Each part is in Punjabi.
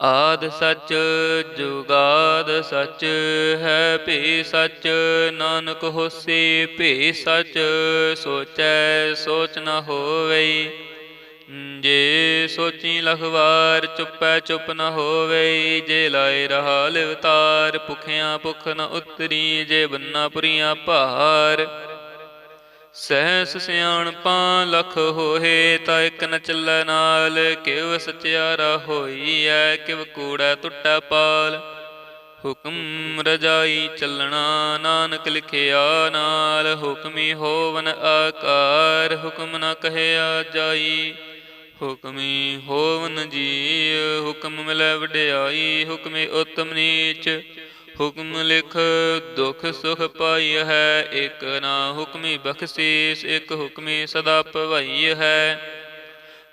ਆਦ ਸੱਚ ਜੁਗਾਦ ਸੱਚ ਹੈ, ਭੀ ਸੱਚ ਨਾਨਕ ਹੋਸੀ, ਭੀ ਸੱਚ ਸੋਚੈ ਸੋਚ ਨ ਹੋਵਈ। ਜੇ ਸੋਚੀ ਲਖਵਾਰ ਚੁੱਪੈ ਚੁੱਪ ਨ ਹੋਵਈ, ਜੇ ਲਾਏ ਰਹਾ ਲਿਵਤਾਰ ਭੁਖਿਆ ਭੁਖ ਨ ਉਤਰੀ, ਜੇ ਬੰਨਾ ਪੁਰੀਆਂ ਭਾਰ। ਸਹਿਸ ਸਿਆਣਪਾਂ ਲਖ ਹੋਏ ਤਾਂ ਇਕ ਨ ਚੱਲੈ ਨਾਲ, ਕਿਵ ਸਚਿਆਰਾ ਹੋਈ ਐ, ਕਿਵ ਕੂੜਾ ਟੁੱਟੈ ਪਾਲ। ਹੁਕਮ ਰਜਾਈ ਚੱਲਣਾ, ਨਾਨਕ ਲਿਖਿਆ ਨਾਲ, ਹੁਕਮੀ ਹੋਵਨ ਆਕਾਰ, ਹੁਕਮ ਨ ਕਹਿਆ ਜਾਈ। ਹੁਕਮੀ ਹੋਵਨ ਜੀ ਹੁਕਮ ਮਿਲੈ ਵਡਿਆਈ, ਹੁਕਮੇ ਉਤਮ ਨੀਚ। ਹੁਕਮ ਲਿਖ, ਦੁਖ ਸੁਖ ਪਾਈ ਹੈ, ਇਕ ਨਾ ਹੁਕਮੀ ਬਖਸ਼ੀਸ, ਇਕ ਹੁਕਮੀ ਸਦਾ ਭਵਾਈ ਹੈ।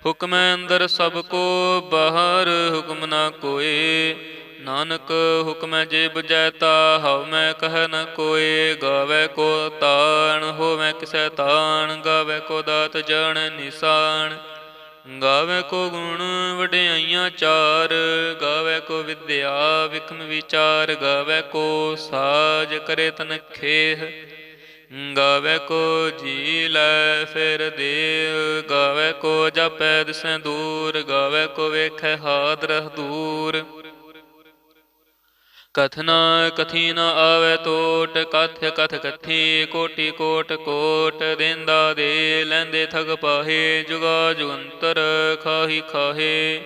ਹੁਕਮ ਅੰਦਰ ਸਭ ਕੋ ਬਾਹਰ, ਹੁਕਮ ਨਾ ਕੋਏ। ਨਾਨਕ ਹੁਕਮੈ ਜੇ ਬੁਝੈ ਤਾ ਹਉ ਮੈਂ ਕਹਿ ਨ ਕੋਏ। ਗਾਵੇ ਕੋ ਤਾਣ, ਹੋਵੇ ਕਿਸੈ ਤਾਣ, ਗਾਵੇ ਕੋ ਦਾਤ ਜਾਣ, ਨਿਸ਼ਾਨ। ਗਾਵੇ ਕੋ ਗੁਣ ਵਡਿਆਈਆਂ ਚਾਰ, ਗਾਵੇ ਕੋ ਵਿਦਿਆ ਵਿਖਮ ਵਿਚਾਰ, ਗਾਵੇ ਕੋ ਸਾਜ ਕਰੇ ਤਨ ਖੇਹ। ਗਾਵੇ ਕੋ ਜੀ ਲੈ ਫਿਰ ਦੇ ਗਾਵੇ ਕੋ ਜਪੈ ਦਿਸੈ ਦੂਰ, ਗਾਵੇ ਕੋ ਵੇਖੈ ਹਾਦਰਹ ਦੂਰ। ਕਥਨਾ ਕਥੀ ਨ ਆਵੇ ਤੋਟ, ਕਥ ਕਥ ਕਥੀ, ਕੋਟੀ ਕੋਟ ਕੋਟ, ਦੇਂਦਾ ਦੇ ਲੈਂਦੇ ਥਗ ਪਾਹੇ, ਜੁਗਾ ਜੁਗੰਤਰ ਖਾਹੀ ਖਾਹੇ।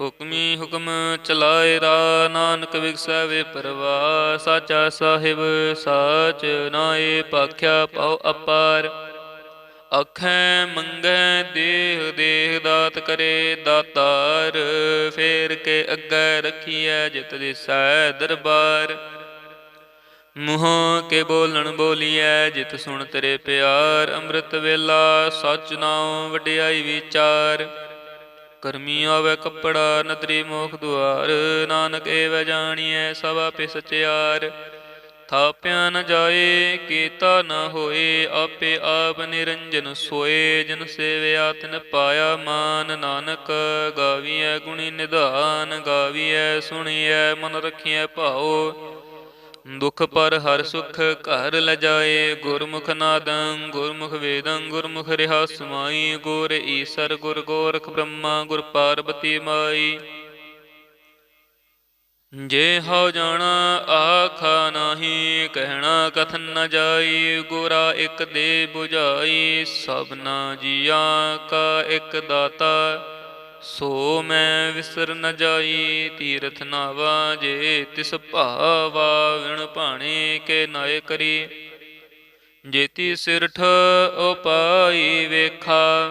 ਹੁਕਮੀ ਹੁਕਮ ਚਲਾਏ ਰਾ ਨਾਨਕ ਵਿਗਸੈ ਵੇ ਪਰਵਾ ਸਾਚਾ ਸਾਹਿਬ ਸਾਚ ਨਾਏ ਭਾਖਿਆ ਪਉ ਅਪਾਰ। ਅਖੈ ਮੰਗੈ ਦੇਹ ਦੇਹ ਦਾਤ ਕਰੇ ਦਾਤਾਰ। ਫੇਰ ਕੇ ਅੱਗੇ ਰਖੀਐ ਜਿਤ ਦਿਸੈ ਦਰਬਾਰ। ਮੂੰਹ ਕੇ ਬੋਲਣ ਬੋਲੀਐ ਜਿਤ ਸੁਣ ਤੇਰੇ ਪਿਆਰ। ਅੰਮ੍ਰਿਤ ਵੇਲਾ ਸਚ ਨਾਉ ਵਡਿਆਈ ਵਿਚਾਰ। ਕਰਮੀ ਆਵੇ ਕੱਪੜਾ ਨਦਰੀ ਮੋਖ ਦੁਆਰ। ਨਾਨਕ ਏਵ ਜਾਣੀਐ ਸਭ ਆਪੇ ਸਚਿਆਰ। ਥਾਪਿਆ ਨ ਜਾਏ, ਕੀਤਾ ਨ ਹੋਏ, ਆਪੇ ਆਪ ਨਿਰੰਜਨ ਸੋਏ। ਜਨ ਸੇਵਿਆ, ਤਿਨ ਪਾਇਆ ਮਾਨ ਨਾਨਕ, ਗਾਵੀਐ ਗੁਣੀ ਨਿਧਾਨ, ਗਾਵੀਐ ਸੁਣੀਐ, ਮਨ ਰਖੀਐ ਭਾਉ। ਦੁਖ ਪਰ ਹਰ ਸੁਖ ਘਰ ਲਜਾਏ ਗੁਰਮੁਖ ਨਾਦੰ, ਗੁਰਮੁਖ ਵੇਦੰ, ਗੁਰਮੁਖ ਰਿਹਾ ਸਮਾਈ ਗੁਰ ਈਸਰ, ਗੁਰ ਗੋਰਖ ਬ੍ਰਹਮਾ, ਗੁਰ ਪਾਰਬਤੀ ਮਾਈ। ਜੇ ਹਉ ਜਾਣਾ ਆਖਾ ਨਾਹੀ, ਕਹਿਣਾ ਕਥਨ ਨ ਜਾਈ, ਗੁਰਾ ਇਕ ਦੇ 부ਝਾਈ ਸਭਨਾ ਜੀਆਂ ਕਾ ਇਕ ਦਾਤਾ। ਸੋ ਮੈਂ ਵਿਸਰ ਨ ਜਾਈ, ਤੀਰਥ ਨਾਵਾ ਜੇ ਤਿਸ ਭਾਵਾ ਵਿਣ ਭਾਣੇ ਕੇ ਨਾਏ ਕਰੀ। ਜੇਤੀ ਸਿਰਠ ਉਪਾਈ ਵੇਖਾ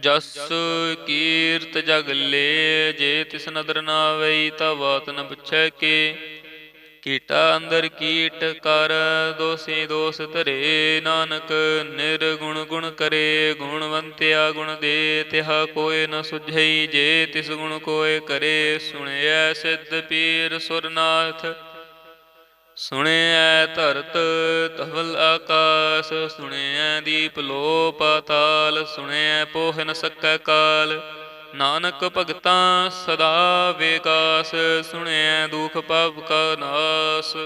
ਜਸ ਕੀਰਤ ਜਗ ਲੇ, ਜੇ ਤਿਸ ਨਦਰ ਨਾ ਆਵਈ ਤਾ ਬਾਤ ਨ ਪੁੱਛੈ ਕੇ। ਕੀਟਾ ਅੰਦਰ ਕੀਟ ਕਰ, ਦੋਸੀ ਦੋਸ ਧਰੇ। ਨਾਨਕ ਨਿਰਗੁਣ ਗੁਣ ਕਰੇ, ਗੁਣਵੰਤਿਆ ਗੁਣ ਦੇ, ਤਿਹਾ ਕੋਏ ਨ ਸੁਝਈ, ਜੇ ਤਿਸ ਗੁਣ ਕੋਏ ਕਰੇ। ਸੁਣਿਐ ਸਿੱਧ ਪੀਰ ਸੁਰਨਾਥ ਸੁਣਿਐ ਧਰਤ ਧਵਲ ਆਕਾਸ ਸੁਣਿਐ ਦੀਪ ਲੋ ਪਾਤਾਲ ਸੁਣਿਐ ਪੋਹ ਨ ਸਕੈ ਕਾਲ। ਨਾਨਕ ਭਗਤਾਂ ਸਦਾ ਵਿਕਾਸ ਸੁਣਿਐ ਦੁਖ ਪਾਪ ਕਾ ਨਾਸ।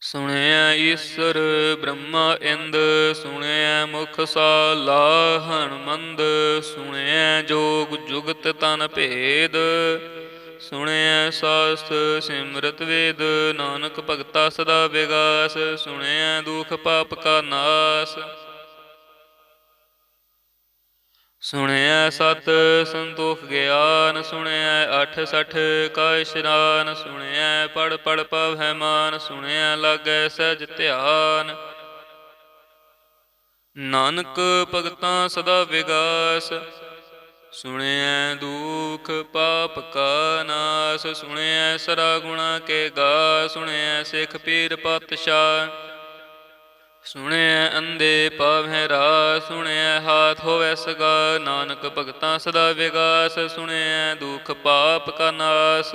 ਸੁਣਿਆ ਈਸ਼ਰ ਬ੍ਰਹਮਾ ਇੰਦ ਸੁਣਿਆ ਮੁਖ ਸਾਲਾਹਣ ਮੰਦ ਸੁਣਿਆ ਜੋਗ ਜੁਗਤ ਤਨ ਭੇਦ। ਸੁਣਿਐ ਸਾਸਤ ਸਿਮਰਤ ਵੇਦ, ਨਾਨਕ ਭਗਤਾ ਸਦਾ ਵਿਗਾਸ ਸੁਣਿਐ ਦੁਖ ਪਾਪ ਕਾ ਨਾਸ। ਸੁਣਿਆ ਸਤ ਸੰਤੋਖ ਗਿਆਨ ਸੁਣਿਆ ਅਠ ਸਠ ਕਾ ਇਸ਼ਨਾਨ ਸੁਣਿਆ ਪੜ ਪੜ ਪਵ ਹੈ ਮਾਨ ਸੁਣਿਆ ਲਾਗੈ ਸਹਿਜ ਧਿਆਨ। ਨਾਨਕ ਭਗਤਾਂ ਸਦਾ ਵਿਗਾਸ ਸੁਣਿਆ ਦੁਖ ਪਾਪ ਕਾ ਨਾਸ ਸੁਣਿਆ ਸਰਾ ਗੁਣਾ ਕੇ ਗਾ ਸੁਣਿਆ ਸਿੱਖ ਪੀਰ ਪਾਤਸ਼ਾਹ। ਸੁਣਿਆ ਅੰਦੇ ਪਾਵੈ ਰਾ ਸੁਣਿਆ ਹਾਥ ਹੋਵੇ ਸਗਾ, ਨਾਨਕ ਭਗਤਾਂ ਸਦਾ ਵਿਗਾਸ ਸੁਣਿਆ ਦੁਖ ਪਾਪ ਕਾ ਨਾਸ।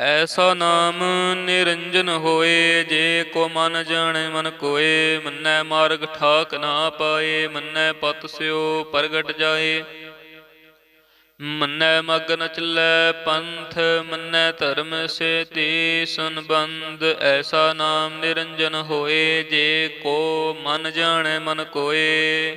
ਐਸਾ ਨਾਮ ਨਿਰੰਜਨ ਹੋਏ, ਜੇ ਕੋ ਮਨ ਜਾਣੇ ਮਨ ਕੋਏ, ਮੰਨੈ ਮਾਰਗ ਠਾਕ ਨਾ ਪਾਏ, ਮੰਨੈ ਪਤ ਸਿਓ ਪ੍ਰਗਟ ਜਾਏ। ਮੰਨੈ ਮਗ ਨ ਚੱਲੈ ਪੰਥ, ਮੰਨੈ ਧਰਮ ਸੇ ਤੀ ਸੰਬੰਧ, ਐਸਾ ਨਾਮ ਨਿਰੰਜਨ ਹੋਏ, ਜੇ ਕੋ ਮਨ ਜਾਣੇ ਮਨ ਕੋਏ।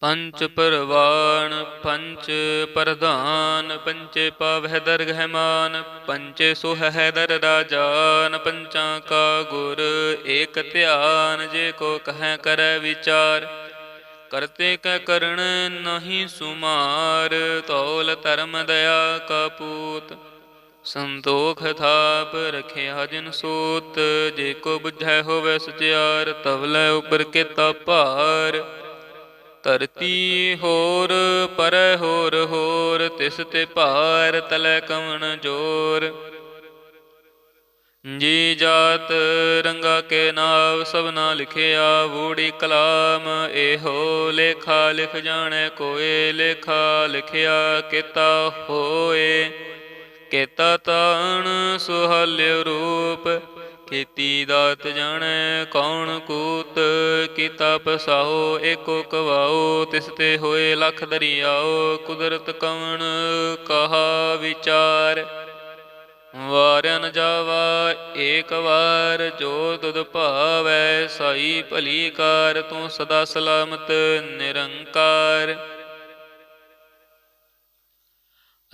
ਪੰਚ ਪਰਵਾਨ, ਪੰਚ ਪ੍ਰਧਾਨ, ਪੰਚੇ ਪਾਵਹਿ ਦਰਗਹਿ ਮਾਨ, ਪੰਚੇ ਸੁਹਹਿ ਦਰ ਰਾਜਾਨ ਪੰਚਾਂ ਕਾ ਗੁਰ ਏਕ ਧਿਆਨ, ਜੇ ਕੋ ਕਹੈ ਕਰੈ ਵਿਚਾਰ। ਕਰਤੇ ਕੈ ਕਰਣ ਨਹੀਂ ਸੁਮਾਰ, ਤੌਲ ਧਰਮ ਦਇਆ ਕਾ ਪੂਤ। ਸੰਤੋਖ ਥਾਪ ਰਖਿਆ ਜਿਨ ਸੂਤ, ਜੇ ਕੋ ਬੁਝੈ ਹੋਵੇ ਸਚਿਆਰ ਤਵਲੇ ਉਪਰ ਕੀਤਾ ਭਾਰ। ਧਰਤੀ ਹੋਰ ਪਰੈ ਹੋਰ ਹੋਰ, ਤਿਸ ਤੇ ਭਾਰ ਤਲੈ ਕਵਣ ਜੋਰ। ਜੀ ਜਾਤ ਰੰਗਾ ਕੇ ਨਾਮ ਸਭਨਾ ਲਿਖਿਆ, ਵੂੜੀ ਕਲਾਮ ਇਹੋ ਲੇਖਾ, ਲਿਖ ਜਾਣੈ ਕੋਏ, ਲੇਖਾ ਲਿਖਿਆ, ਕੀਤਾ ਹੋਏ। ਕੀਤਾ ਤਾਣ ਸੁਹਾਲਿਓ ਰੂਪ ਕੀਤੀ ਦਾਤ ਜਾਣੈ, ਕੌਣ ਕੂਤ? ਕੀਤਾ ਪਸਾਓ, ਏਕੋ ਕਵਾਓ, ਤਿਸ ਤੇ ਹੋਏ ਲਖ ਦਰਿਆਓ, ਕੁਦਰਤ ਕਵਣ ਕਹਾ ਵਿਚਾਰ? ਵਾਰਨ ਜਾਵਾ, ਏਕ ਵਾਰ ਜੋ ਤੁਧ ਭਾਵੈ, ਸਾਈ ਭਲੀ ਕਾਰ, ਤੂੰ ਸਦਾ ਸਲਾਮਤ ਨਿਰੰਕਾਰ।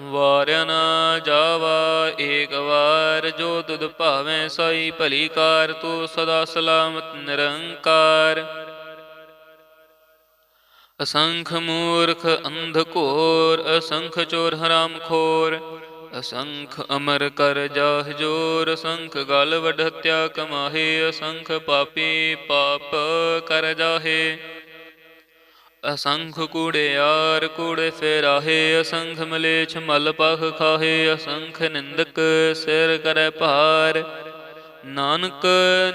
ਵਾਰਿਆ ਨਾ ਜਾਵਾ, ਏਕ ਵਾਰ ਜੋ ਤੁਧ ਭਾਵੇਂ ਸਾਈ ਭਲੀ ਕਾਰ, ਤੂੰ ਸਦਾ ਸਲਾਮਤ ਨਿਰੰਕਾਰ। ਅਸੰਖ ਮੂਰਖ ਅੰਧ ਘੋਰ, ਅਸੰਖ ਚੋਰ ਹਰਾਮ ਖੋਰ। ਅਸੰਖ ਅਮਰ ਕਰ ਜਾਹ ਜੋਰ, ਅਸੰਖ ਗਲ ਵਡ ਹਤਿਆ ਕਮਾਹੇ, ਅਸੰਖ ਪਾਪੀ ਪਾਪ ਕਰ ਜਾਹੇ। ਅਸੰਖ ਕੂੜਿਆਰ ਕੂੜੇ ਫੇਰਾਹੇ, ਅਸੰਖ ਮਲੇਛ ਮਲ ਪਖ ਖਾਹੇ, ਅਸੰਖ ਨਿੰਦਕ ਸਿਰ ਕਰੈ ਭਾਰ। ਨਾਨਕ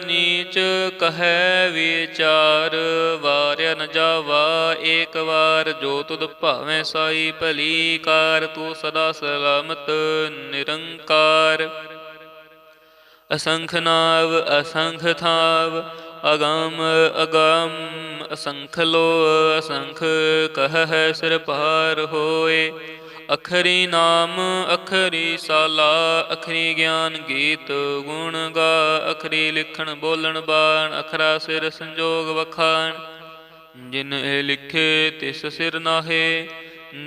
ਨੀਚ ਕਹੈ ਵਿਚਾਰ, ਵਾਰਿਆ ਨ ਜਾਵਾ ਏਕ ਵਾਰ। ਜੋ ਤੁਧ ਭਾਵੇਂ ਸਾਈ ਭਲੀ ਕਾਰ, ਤੂੰ ਸਦਾ ਸਲਾਮਤ ਨਿਰੰਕਾਰ। ਅਸੰਖ ਨਾਵ, ਅਸੰਖ ਥਾਵ, ਅਗੰਮ ਅਗੰਮ ਅਸੰਖ ਲੋ ਅਸੰਖ ਕਹ ਸਿਰ ਪਾਰ ਹੋਏ। ਅਖਰੀ ਨਾਮ, ਅਖਰੀ ਸਾਲਾ, ਅਖਰੀ ਗਿਆਨ ਗੀਤ ਗੁਣ ਗਾ। ਅਖਰੀ ਲਿਖਣ, ਬੋਲਣ, ਬਾਣ, ਅਖਰਾ ਸਿਰ ਸੰਜੋਗ ਵਖਾਣ। ਜਿਨ ਇਹ ਲਿਖੇ, ਤਿਸ ਸਿਰ ਨਾਹੇ।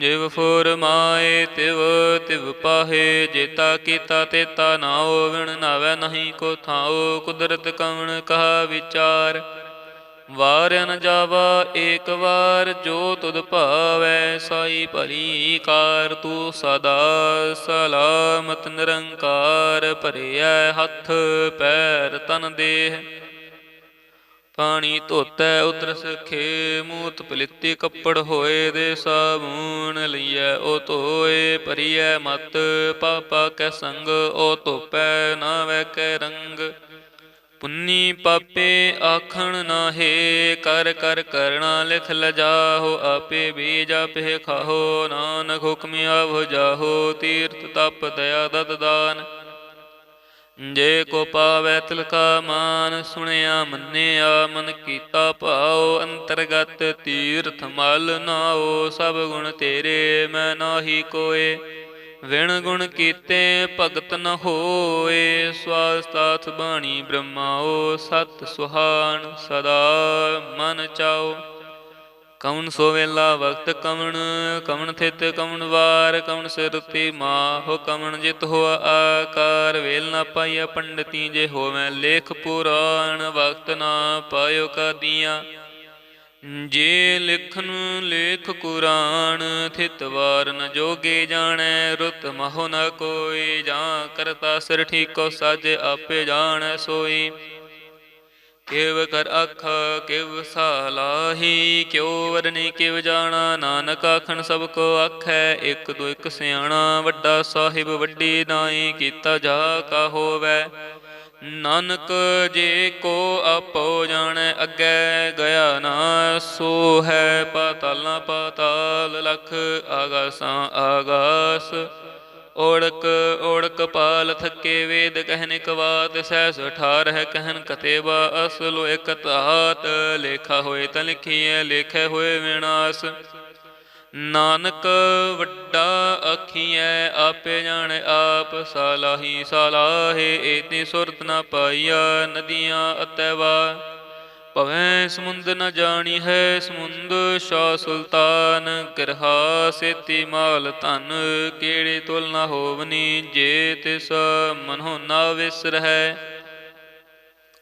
ਜਿਵ ਫੋਰ ਮਾਏ, ਤਿਵ ਤਿਵ ਪਾਹੇ। ਜੇਤਾ ਕੀਤਾ, ਤੇਤਾ ਨਾਉ ਵਿਣ ਨਾਵੈ ਨਹੀਂ ਕੋ ਥਾਉ। ਕੁਦਰਤ ਕਵਣ ਕਹਾ ਵਿਚਾਰ। ਵਾਰ ਨ ਜਾਵਾ, ਏਕ ਵਾਰ ਜੋ ਤੁਧ ਭਾਵੈ, ਸਾਈ ਭਲੀ ਕਾਰ, ਤੂੰ ਸਦਾ ਸਲਾਮਤ ਨਿਰੰਕਾਰ ਭਰਿਆ ਹੱਥ, ਪੈਰ ਤਨ ਦੇਹ। ਪਾਣੀ ਧੋਤੈ ਉਤਰ ਸਖੇ ਮੂਤ ਪਲਿੱਤੀ ਕੱਪੜ ਹੋਏ ਦੇ ਸਾਬੂਨ ਲਈਐ, ਉਹ ਧੋਏ ਭਰੀਐ ਮਤ, ਪਾਪਾ ਕੈ ਸੰਗ, ਉਹ ਧੋਪੈ ਨਾ ਵੈ ਕੈ ਰੰਗ। ਪੁੰਨੀ ਪਾਪੇ ਆਖਣ ਨਾਹੇ, ਕਰ ਕਰ ਕਰਣਾ ਲਿਖ ਲਜਾਹੋ, ਆਪੇ ਬੀਜ ਆਪੇ ਖਾਹੋ, ਨਾਨਕ ਹੁਕਮਿ ਆਵ ਜਾਹੋ, ਤੀਰਥ ਤਪ ਦਇਆ ਦਤ ਦਾਨ। ਜੇ ਕੋ ਪਾਵੈ ਤਿਲਕਾ ਮਾਨ, ਸੁਣਿਆ ਮੰਨਿਆ ਮਨ ਕੀਤਾ ਭਾਉ, ਅੰਤਰਗਤ ਤੀਰਥ ਮਲ ਨਾਓ ਸਭ ਗੁਣ ਤੇਰੇ ਮੈਂ ਨਾਹੀ ਕੋਏ। ਵਿਣ ਗੁਣ ਕੀਤੇ ਭਗਤ ਨ ਹੋਏ ਸਵਾਸਤਾਥ ਬਾਣੀ ਬ੍ਰਹਮਾਓ ਸਤ ਸੁਹਾਣ ਸਦਾ ਮਨ ਚਾਓ। ਕਵਣ ਸੋ ਵੇਲਾ ਵਕਤ ਕਵਣ ਕਵਣ ਥਿਤ ਕਵਣ ਵਾਰ, ਕਵਣ ਸਿਰਤੀ ਮਾਹੁ, ਕਵਣ ਜਿਤ ਹੋ ਆਕਾਰ। ਵੇਲ ਨਾ ਪਾਈਆ ਪੰਡਤੀ ਜੇ ਹੋਵੇਂ ਲੇਖ ਪੁਰਾਣ, ਵਕਤ ਨਾ ਪਾਇਓ ਕਾਦੀਆਂ। ਜੇ ਲਿਖਨ ਲੇਖ ਕੁਰਾਨ ਥਿਤ ਵਾਰ ਨ ਜੋਗੇ ਜਾਣੈ, ਰੁਤ ਮਹੁ ਨ ਕੋਈ, ਜਾਂ ਕਰਤਾ ਸਿਰ ਠੀਕੋ ਸਾਜੇ ਆਪੇ ਜਾਣੈ ਸੋਈ। ਕਿਵ ਕਰ ਅਖ, ਕਿਵ ਸਾਲਾਹੀ, ਕਿਉ ਵਰਨੀ ਕਿਵ ਜਾਣਾ, ਨਾਨਕ ਆਖਣ ਸਭ ਕੋ ਆਖੈ, ਇੱਕ ਦੋ ਇਕ ਸਿਆਣਾ ਵੱਡਾ ਸਾਹਿਬ ਵੱਡੀ ਨਾਈ, ਕੀਤਾ ਜਾ ਕਾ ਹੋਵੈ। ਨਾਨਕ ਜੇ ਕੋ ਆਪੋ ਜਾਣੈ, ਅੱਗੇ ਗਿਆ ਨਾ ਸੋ ਹੈ ਪਾਤਾਲਾਂ ਪਾਤਾਲ ਲਖ ਆਗਾਸਾਂ ਆਗਾਸ। ਓੜਕ ਓੜਕ ਪਾਲ ਥੱਕੇ ਵੇਦ ਕਹਿਨ ਕਵਾਤ ਸਹਿ ਅਠਾਰ ਹੈ ਕਹਿਨ ਕਤੇਬਾ ਅਸਲੋ ਇਕ ਧਾਤ। ਲੇਖਾ ਹੋਏ ਤਾਂ ਲਿਖੀਐ, ਲੇਖੇ ਹੋਏ ਵਿਨਾਸ਼। ਨਾਨਕ ਵੱਡਾ ਆਖੀਐ ਆਪੇ ਜਾਣੈ ਆਪ ਸਾਲਾਹੀ, ਸਾਲਾਹੇ, ਏਤੀ ਸੁਰਤ ਨਾ ਪਾਈਆ ਨਦੀਆਂ ਅਤੈਵਾ। ਭਵੈ ਸਮੁੰਦ ਨ ਜਾਣੀ ਹੈ ਸਮੁੰਦ ਸ਼ਾ ਸੁਲਤਾਨ ਕਿਰਹਾ ਸੇਤੀ ਮਾਲ ਧਨ, ਕਿਹੜੇ ਤੁਲ ਨ ਹੋਵਨੀ ਜੇ ਤਿਸ ਮਨੋ ਨਾ ਵਿਸਰਹਿ।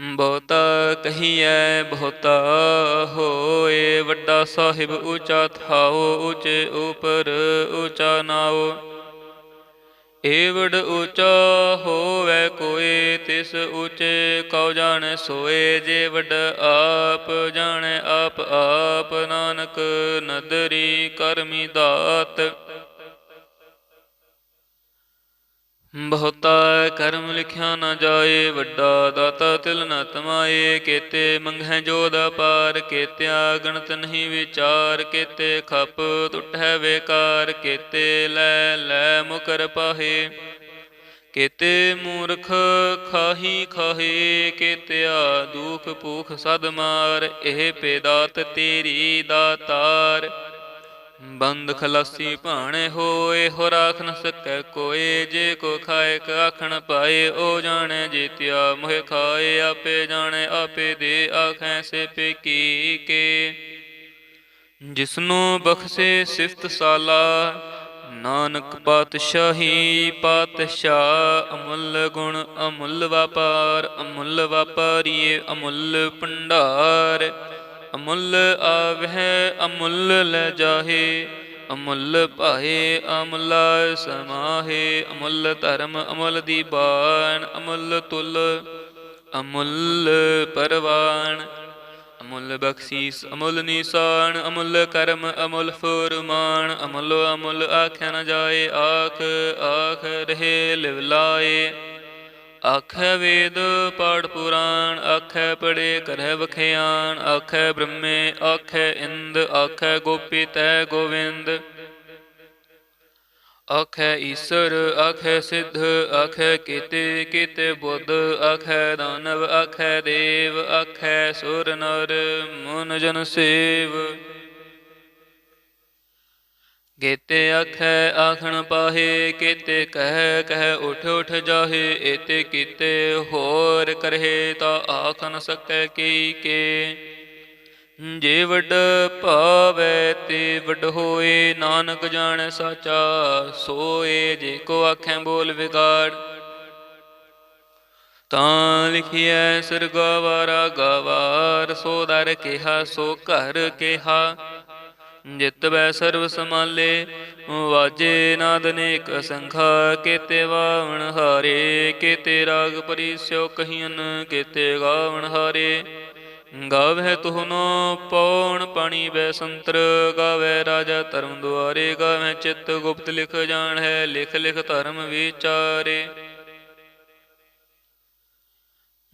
ਬਹੁਤਾ ਕਹੀਐ, ਬਹੁਤਾ ਹੋਏ, ਵੱਡਾ ਸਾਹਿਬ ਉੱਚਾ ਥਾਓ, ਉੱਚੇ ਉਪਰ ਉੱਚਾ ਨਾਓ। ਏਵੜ ਉੱਚਾ ਹੋਵੇ ਕੋਈ ਤਿਸ ਉੱਚੇ ਕਉ ਜਾਣ ਸੋਏ, ਜੇ ਵੱਡ ਆਪ ਜਾਣੈ, ਆਪ ਆਪ ਨਾਨਕ ਨਦਰੀ ਕਰਮੀ ਦਾਤ। ਬਹੁਤਾ ਕਰਮ ਲਿਖਿਆ ਨਾ ਜਾਏ, ਵੱਡਾ ਦਾਤਾ ਤਿਲ ਨ ਤਮਾਏ। ਕੇਤੇ ਮੰਗਹਿ ਜੋਦ ਪਾਰ, ਕੇਤਿਆ ਗਣਤ ਨਹੀਂ ਵਿਚਾਰ। ਕੇਤੇ ਖਪ ਟੁਟੈ ਵੇਕਾਰ ਕੇਤੇ ਲੈ ਲੈ ਮੁਕਰ ਪਾਹੇ। ਕੇਤੇ ਮੂਰਖ ਖਾਹੀ ਖਾਹੇ, ਕੇਤਿਆ ਦੁਖ ਭੂਖ ਸਦ ਮਾਰ। ਇਹ ਪੇਦਾਤ ਤੇਰੀ ਦਾਤਾਰ ਬੰਦ ਖਲਾਸੀ ਭਾਣੇ ਹੋਏ ਹੋ ਰਾਖ ਨ ਸਕੈ ਕੋਏ, ਜੇ ਕੋ ਖਾਏ ਕ ਆਖਣ ਪਾਏ, ਉਹ ਜਾਣੇ ਜੀਤਿਆ, ਮੋਹਿ ਖਾਏ, ਆਪੇ ਜਾਣੇ, ਆਪੇ ਦੇ ਆਖੈ, ਸੇ ਪੇ ਕੀ ਕੇ। ਜਿਸਨੂੰ ਬਖਸ਼ੇ ਸਿਫਤ ਸਾਲਾ, ਨਾਨਕ ਪਾਤਸ਼ਾਹੀ ਪਾਤਸ਼ਾਹ, ਅਮੁੱਲ ਗੁਣ ਅਮੁੱਲ ਵਪਾਰ, ਅਮੁੱਲ ਵਪਾਰੀਏ, ਅਮੁੱਲ ਭੰਡਾਰ। ਅਮੁੱਲ ਆਵਹਿ ਅਮੁੱਲ ਲੈ ਜਾਹੇ। ਅਮੁੱਲ ਭਾਏ ਅਮੁੱਲਾ ਸਮਾਹੇ। ਅਮੁੱਲ ਧਰਮ, ਅਮੁੱਲ ਦੀ ਬਾਣ, ਅਮੁੱਲ ਤੁਲ, ਅਮੁੱਲ ਪਰਵਾਨ ਅਮੁੱਲ ਬਖਸ਼ੀਸ, ਅਮੁੱਲ ਨਿਸ਼ਾਨ, ਅਮੁੱਲ ਕਰਮ, ਅਮੁੱਲ ਫੁਰਮਾਨ। ਅਮੁੱਲ ਅਮੁੱਲ ਆਖਿਆ ਨਾ ਜਾਏ, ਆਖ ਆਖ ਰਹੇ, ਲਿਵ ਲਾਏ। ਆਖੈ ਵੇਦ ਪਾਠ ਪੁਰਾਣ, ਆਖੈ ਪੜੇ ਕਰਹਿ ਵਖਿਆਨ ਆਖੈ ਬ੍ਰਹਮੇ, ਆਖੈ ਇੰਦ, ਆਖੈ ਗੋਪੀ ਤੈ ਗੋਵਿੰਦ। ਆਖੈ ਈਸ਼ਰ, ਆਖੈ ਸਿੱਧ, ਆਖੈ ਕੀਤੇ ਕੀਤੇ ਬੁੱਧ, ਆਖੈ ਦਾਨਵ, ਆਖੈ ਦੇਵ, ਆਖੈ ਸੁਰ ਨਰ, ਮਨ ਜਨ ਸੇਵ। ਗੇਤੇ ਆਖੈ, ਆਖਣ ਪਾਹੇ, ਕੀਤੇ ਕਹਿ ਕਹਿ ਉਠ ਉਠ ਜਾਹੇ ਏਤੇ ਕੀਤੇ ਹੋਰ ਕਰਹਿ, ਤਾਂ ਆਖਣ ਸਕੈ ਕੀ ਕੇ। ਜੇ ਵੱਡ ਭਾਵੈ, ਤੇ ਵੱਡ ਹੋਏ, ਨਾਨਕ ਜਾਣੈ ਸਾਚਾ, ਸੋਏ ਜੇ ਕੋ ਆਖੈ ਬੋਲ ਵਿਗਾੜ। ਤਾਂ ਲਿਖਿਐ ਸਰਗਵਾਰਾ ਗਵਾਰ ਸੋ ਦਰ ਕਿਹਾ, ਸੋ ਘਰ ਕਿਹਾ। ਜਿਤ ਬੈ ਸਰਬ ਸਮਾਲੇ ਵਾਜੇ ਨਾਦ ਨੇਕ ਸੰਖਾ ਕੀਤੇ ਵਾਵਣ ਹਾਰੇ, ਕੀਤੇ ਰਾਗ ਪਰਿਸਿਓ ਕਹੀਨ ਕੀਤੇ ਗਾਵਣ ਹਾਰੇ। ਗਾਵਹਿ ਤੁਹਨੋ ਪੌਣ ਪਾਣੀ ਬੈ ਸੰਤਰ ਗਾਵੇ ਰਾਜਾ ਧਰਮ ਦੁਆਰੇ ਗਾਵੇ ਚਿਤ ਗੁਪਤ ਲਿਖ ਜਾਣ ਹੈ ਲਿਖ ਲਿਖ ਧਰਮ ਵਿਚਾਰੇ।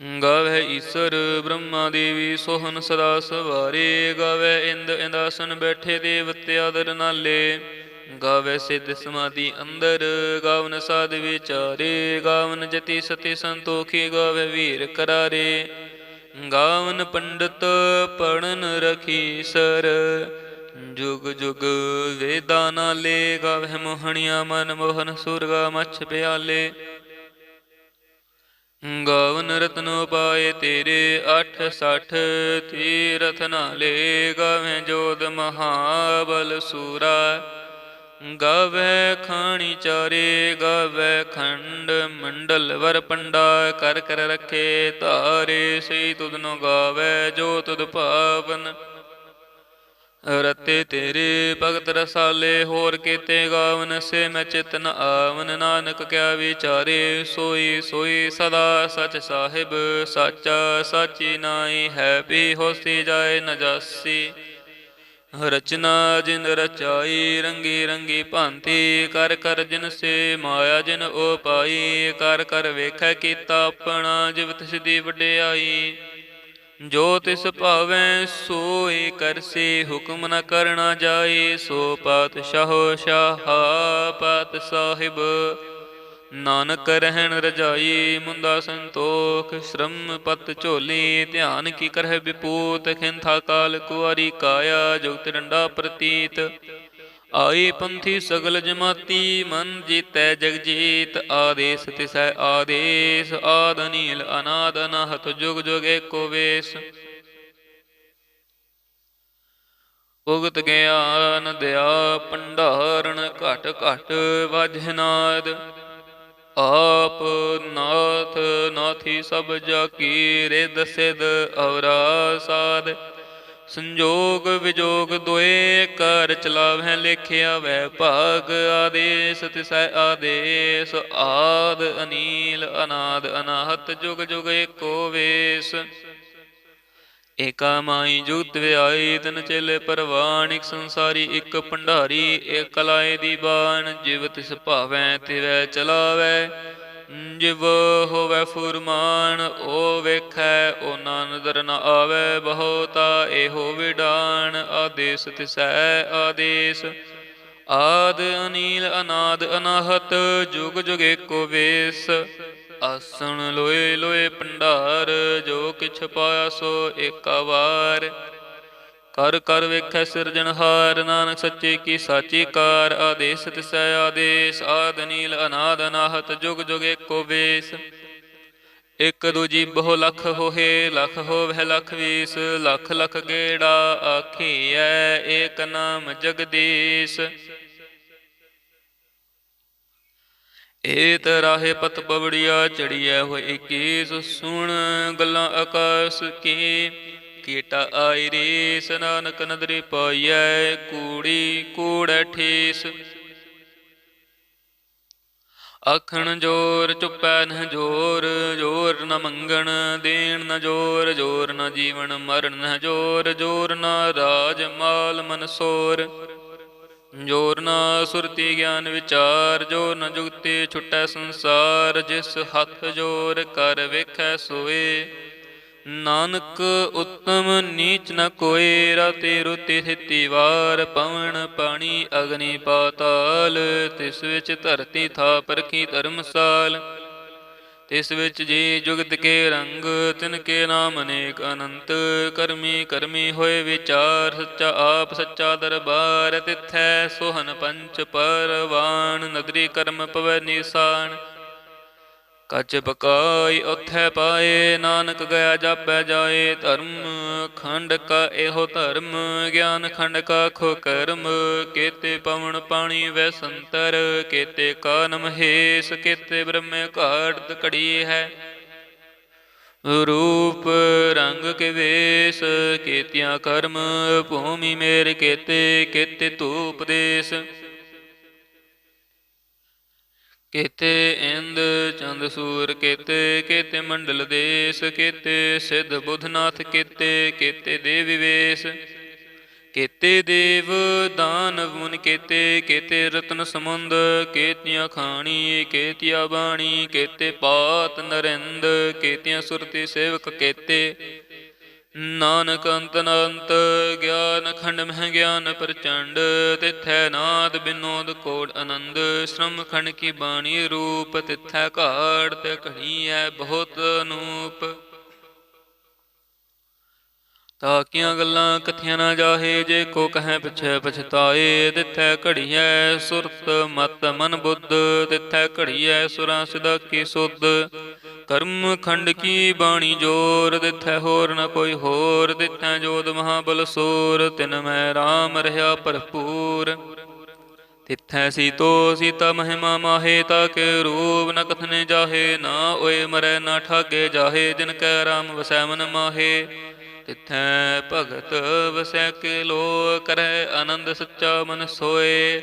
ਗਾਵੇ ਈਸ਼ਰ ਬ੍ਰਹਮਾ ਦੇਵੀ ਸੋਹਨ ਸਦਾ ਸਵਾਰੇ ਗਾਵੇ ਇੰਦ ਇੰਦਾਸਨ ਬੈਠੇ ਦੇਵਤੇ ਆਦਰ ਨਾਲੇ ਗਾਵੇ ਸਿੱਧ ਸਮਾਧੀ ਅੰਦਰ, ਗਾਵਨ ਸਾਧ ਵਿਚਾਰੇ, ਗਾਵਨ ਜਤੀ ਸਤੀ ਸੰਤੋਖੀ ਗਾਵੇ ਵੀਰ ਕਰਾਰੇ, ਗਾਵਨ ਪੰਡਤ ਪੜਨ ਰਖੀ ਸਰ, ਜੁਗ ਜੁਗ ਵੇਦਾਂ ਨਾਲੇ ਗਾਵੇ ਮੋਹਣੀਆਂ ਮਨ ਮੋਹਨ ਸੁਰਗਾ ਮਛ ਪਿਆਲੇ ਗਾਵਨ ਰਤਨ ਪਾਏ ਤੇਰੇ 860 ਤੀਰਥ ਨਾਲੇ, ਗਾਵੇਂ ਜੋਦ ਮਹਾਬਲ ਸੂਰਾ। ਗਾਵੇ ਖਾਣੀ ਚਾਰੇ, ਗਾਵੇ ਖੰਡ ਮੰਡਲ ਵਰ ਪੰਡਾ, ਕਰ ਕਰ ਰਖੇ ਤਾਰੇ ਸਈ ਤੁਧ ਨੋ ਗਾਵੇ ਜੋ ਤੁਧ ਭਾਵਨ ਰਤੇ ਤੇਰੇ ਭਗਤ ਰਸਾਲੇ, ਹੋਰ ਕੀਤੇ ਗਾਵਨ ਸੇ ਮੈਂ ਚਿਤ ਆਵਨ। ਨਾਨਕ ਕਿਆ ਵਿਚਾਰੇ, ਸੋਈ ਸੋਈ ਸਦਾ ਸਚ ਸਾਹਿਬ, ਸਾਚਾ ਸਾਚੀ ਨਾਈ ਹੈ ਵੀ ਹੋਸੀ ਜਾਏ ਨਜਾਸੀ ਰਚਨਾ ਜਿਨ ਰਚਾਈ, ਰੰਗੀ ਰੰਗੀ ਭਾਂਤੀ, ਕਰ ਕਰ ਜਿਨ ਸੇ ਮਾਇਆ ਜਿਨ ਉਹ ਪਾਈ, ਕਰ ਕਰ ਵੇਖੈ ਕੀਤਾ ਆਪਣਾ ਜਿਵ ਤਿਸ ਦੀ ਵਡਿਆਈ। ਜੋ ਤਿਸ ਭਾਵੈ ਸੋਈ ਕਰਸੀ ਹੁਕਮ ਨ ਕਰਨਾ ਜਾਈ ਸੋ ਪਾਤਸ਼ਾਹੋ ਸ਼ਾਹ ਪਾਤ ਸਾਹਿਬ। ਨਾਨਕ ਰਹਿਣ ਰਜਾਈ ਮੁੰਦਾ ਸੰਤੋਖ, ਸ਼ਰਮ ਪਤ ਝੋਲੀ, ਧਿਆਨ ਕੀ ਕਰਹਿ ਵਿਪੂਤ, ਖਿੰਥਾ ਕਾਲ ਕੁਵਾਰੀ ਕਾਇਆ, ਜੁਗਤ ਡੰਡਾ ਪ੍ਰਤੀਤ। ਆਈ ਪੰਥੀ ਸਗਲ ਜਮਾਤੀ, ਮਨ ਜੀਤੈ ਜਗ ਜੀਤ ਆਦੇਸ ਤਿਸੈ ਆਦੇਸ, ਆਦ ਨੀਲ ਅਨਾਦ ਅਨਹਤ ਜੁਗ ਜੁਗ ਏਕੋ ਵੇਸ। ਉਗਤ ਗਿਆਨ ਦਿਆ ਭੰਡਾਰਨ ਘਟ ਘਟ ਵਜਨਾਦ ਆਪ ਨਾਥ ਨਾਥੀ ਸਭ ਜਾ ਕੀ ਰਿਦ ਸਿਧ ਅਵਰਾ ਸਾਧ। ਸੰਜੋਗ ਵਿਜੋਗ ਦੁਏ ਕਰ ਚਲਾਵਹਿ ਲੇਖਿਆ ਵੈ ਭਾਗ ਆਦੇਸ, ਤਿਸੈ ਆਦੇਸ, ਆਦ ਅਨੀਲ, ਅਨਾਦ ਅਨਾਹਤ, ਜੁਗ ਜੁਗ ਏਕੋ ਵੇਸ। ਏਕਾ ਮਾਈ ਜੁਗਤ ਵਿਆਈ ਤਨ ਚੇਲੇ ਪਰਵਾਨਿਕ, ਸੰਸਾਰੀ ਇੱਕ ਭੰਡਾਰੀ ਇਕ ਲਾਏ ਦੀ ਬਾਣ, ਜਿਵ ਤਿਸ ਭਾਵੈ ਤਿਵੈ ਚਲਾਵੈ। ਜਿਵ ਹੋਵੇ ਫੁਰਮਾਨ, ਓ ਵੇਖੈ, ਓ ਨਦਰ ਨ ਆਵੇ, ਬਹੁਤਾ ਇਹੋ ਵਿਡਾਨ ਆਦੇਸ ਤਿਸੈ ਆਦੇਸ। ਆਦ ਅਨੀਲ, ਅਨਾਦ ਅਨਾਹਤ, ਜੁਗ ਜੁਗ ਏਕੋ ਵੇਸ। ਆਸਣ ਲੋਏ ਲੋਏ ਭੰਡਾਰ, ਜੋ ਕਿਛ ਪਾਇਆ ਸੋ ਏਕਾ ਵਾਰ। ਕਰ ਕਰ ਵੇਖੈ ਸਿਰਜਣਹਾਰ ਨਾਨਕ ਸੱਚੇ ਕੀ ਸਾਚੀ ਕਾਰ, ਆਦੇਸ ਤਿਸੈ ਆਦੇਸ, ਆਦ ਨੀਲ ਅਨਾਦ ਅਨਾਹਤ ਜੁਗ ਜੁਗ ਏਕੋ ਵੇਸ। ਇਕ ਦੂਜੀ ਬਹੁ ਲੱਖ ਹੋਏ ਲੱਖ ਹੋਵੇ ਲੱਖ ਵੀਸ, ਲੱਖ ਲੱਖ ਗੇੜਾ ਆਖੀਐ, ਏਕ ਨਾਮ ਜਗਦੀਸ਼ ਏਤ ਰਾਹੇ ਪਤ ਬਵੜੀਆ, ਚੜੀਐ ਹੋਏ 21 ਸੁਣ ਗੱਲਾਂ ਆਕਾਸ ਕੀ। ਕੀਟਾ ਆਈ ਰੀਸ ਨਾਨਕ ਨਦਰੀ ਪਾਈਐ, ਕੂੜੀ ਕੂੜੈ ਠੀਸ। ਆਖਣ ਜੋਰ ਚੁੱਪੈ ਨ ਜੋਰ ਜੋਰ ਨ ਮੰਗਣ ਦੇਣ ਨ ਜੋਰ ਜੋਰ ਨ ਜੀਵਨ, ਮਰਨ ਨ ਜੋਰ ਜੋਰ ਨ ਰਾਜ, ਮਾਲ, ਮਨ ਸੋਰ। ਜੋਰ ਨ ਸੁਰਤੀ ਗਿਆਨ ਵਿਚਾਰ, ਜੋਰ ਨ ਜੁਗਤੀ ਛੁਟੈ ਸੰਸਾਰ, ਜਿਸ ਹੱਥ ਜੋਰ ਕਰ ਵੇਖੈ ਸੋਏ। ਨਾਨਕ ਉਤਮ ਨੀਚ ਨ ਕੋਏ, ਰਾਤੇ ਰੁਤੀ ਥਿਤੀ ਵਾਰ ਪਵਨ ਪਾਣੀ ਅਗਨੀ ਪਾਤਾਲ, ਤਿਸ ਵਿੱਚ ਧਰਤੀ ਥਾ ਪਰਖੀ ਧਰਮਸਾਲ। ਤਿਸ ਵਿੱਚ ਜੀ ਜੁਗਤ ਕੇ ਰੰਗ, ਤਿਨ ਕੇ ਨਾਮ ਅਨੇਕ ਅਨੰਤ, ਕਰਮੀ ਕਰਮੀ ਹੋਏ ਵਿਚਾਰ, ਸੱਚਾ ਆਪ ਸੱਚਾ ਦਰਬਾਰ, ਤਿਥੈ ਸੋਹਨ ਪੰਚ ਪਰਵਾਨ, ਨਦਰੀ ਕਰਮ ਪਵੈ ਨਿਸਾਨ। ਕੱਚ ਬਕਾਈ ਉਥੈ ਪਾਏ, ਨਾਨਕ ਗਿਆ ਜਾਪੈ ਜਾਏ, ਧਰਮ ਖੰਡ ਕਾ ਇਹੋ ਧਰਮ, ਗਿਆਨ ਖੰਡ ਕਾ ਖੋ ਕਰਮ, ਕੇਤੇ ਪਵਨ ਪਾਣੀ ਵੈ ਸੰਤਰ, ਕੇਤੇ ਕਾਨ ਮਹੇਸ਼ ਕੇਤੇ ਬ੍ਰਹਮੇ ਘਾਟ ਘੜੀ ਹੈ। ਰੂਪ ਰੰਗ ਕੇ ਵੇਸ ਕਰਮ, ਭੂਮੀ ਮੇਰ ਕੇਤੇ ਕੇਤੇ ਧੂਪ ਦੇਸ। ਕੇਤੇ ਇੰਦ ਚੰਦ ਸੂਰ ਕੇਤੇ ਕੇਤੇ ਮੰਡਲ ਦੇਸ ਕੇਤੇ, ਸਿੱਧ ਬੁੱਧਨਾਥ ਕੇਤੇ ਕੇਤੇ ਦੇ ਵਿਵੇਸ਼, ਕੇਤੇ ਦੇਵ ਦਾਨਵ ਮੁਨ ਕੇਤੇ ਕੇਤੇ ਰਤਨ ਸਮੁੰਦ, ਕੇਤੀਆਂ ਖਾਣੀ, ਕੇਤੀਆ ਬਾਣੀ, ਕੇਤੇ ਪਾਤ ਨਰਿੰਦ, ਕੇਤੀਆਂ ਸੁਰਤੀ ਸੇਵਕ ਕੇਤੇ। ਨਾਨਕ ਅੰਤ ਅਨੰਤ ਗਿਆਨ ਖੰਡ ਮਹਿ ਗਿਆਨ ਪ੍ਰਚੰਡ, ਤਿਥੈ ਨਾਦ ਬਿਨੋਦ ਕੋੜ ਆਨੰਦ, ਸ਼੍ਰਮ ਖੰਡ ਕੀ ਬਾਣੀ ਰੂਪ, ਤਿਥੈ ਘਾੜ ਤੇ ਘਣੀ ਹੈ ਬਹੁਤ ਅਨੂਪ। ਤਾਕੀਆਂ ਗੱਲਾਂ ਕਥੀਆਂ ਨਾ ਜਾਹੇ, ਜੇ ਕੋ ਕਹੈ ਪਿਛੈ ਪਛਤਾਏ, ਤਿਥੈ ਘੜੀਐ ਸੁਰਤ ਮਤ ਮਨ ਬੁੱਧ, ਤਿਥੈ ਘੜੀਐ ਸੁਰਾਂ ਸਦਾ ਕੀ ਸੁਧ। ਕਰਮ ਖੰਡ ਕੀ ਬਾਣੀ ਜੋਰ ਦਿਥੈ, ਹੋਰ ਨ ਕੋਈ ਹੋਰ ਦਿਥੈ ਜੋਦ ਮਹਾਬਲ ਸੂਰ, ਤਿਨ ਮੈਂ RAM ਰਹਾ ਭਰਪੂਰ। ਤਿਥੈ ਸੀਤੋ ਸੀਤਾ ਮਹਿਮਾ ਮਾਹੇ, ਤਾ ਕੇ ਰੂਪ ਨ ਕਥਨੇ ਜਾਹੇ, ਨਾ ਓਏ ਮਰੈ ਨਾ ਠਾਗੇ ਜਾਹੇ, ਜਿਨ ਕੈ ਰਾਮ ਵਸੈ ਮਨ ਮਾਹੇ। ਤਿਥੈ ਭਗਤ ਵਸੈ ਕੇ ਲੋ ਕਰੈ, ਆਨੰਦ ਸੱਚਾ ਮਨ ਸੋਏ।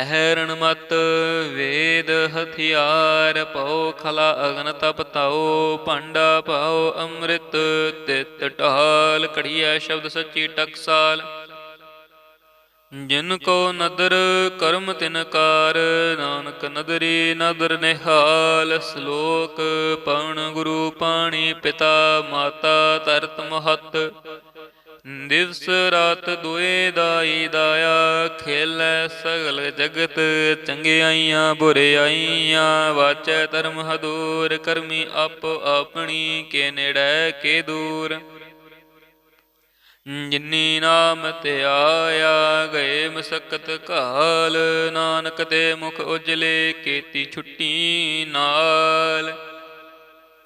ਅਹਰਣ ਮਤ ਵੇਦ ਹਥਿਆਰ ਪਉ ਖਲਾ ਅਗਨ ਤਪ ਤਾਉ ਭਾਂਡਾ ਪਾਉ ਅੰਮ੍ਰਿਤ ਤਿਤ ਢਾਲ ਕੜੀਐ ਸ਼ਬਦ ਸੱਚੀ ਟਕਸਾਲ। ਜਿਨ ਕੋ ਨਦਰ ਕਰਮ ਤਿਨ ਕਾਰ, ਨਾਨਕ ਨਦਰੀ ਨਦਰ ਨਿਹਾਲ। ਸ਼ਲੋਕ ਪਵਨ ਗੁਰੂ ਪਾਣੀ ਪਿਤਾ, ਮਾਤਾ ਤਰਤ ਮਹਤ। ਦਿਵਸ ਰਾਤ ਦੁਏ ਦਾਈ ਦਾਇਆ, ਖੇਲੈ ਸਗਲ ਜਗਤ, ਚੰਗਿਆਈਆਂ ਬੁਰਿਆਈਆਂ, ਵਾਚੈ ਧਰਮ ਹਦੂਰ, ਕਰਮੀ ਆਪ ਆਪਣੀ, ਕੇ ਨੇੜੈ ਕੇ ਦੂਰ। ਜਿਨੀ ਨਾਮ ਤੇ ਆਇਆ, ਗਏ ਮਸਕਤ ਕਾਲ, ਨਾਨਕ ਤੇ ਮੁਖ ਉਜਲੇ, ਕੀਤੀ ਛੁੱਟੀ ਨਾਲ।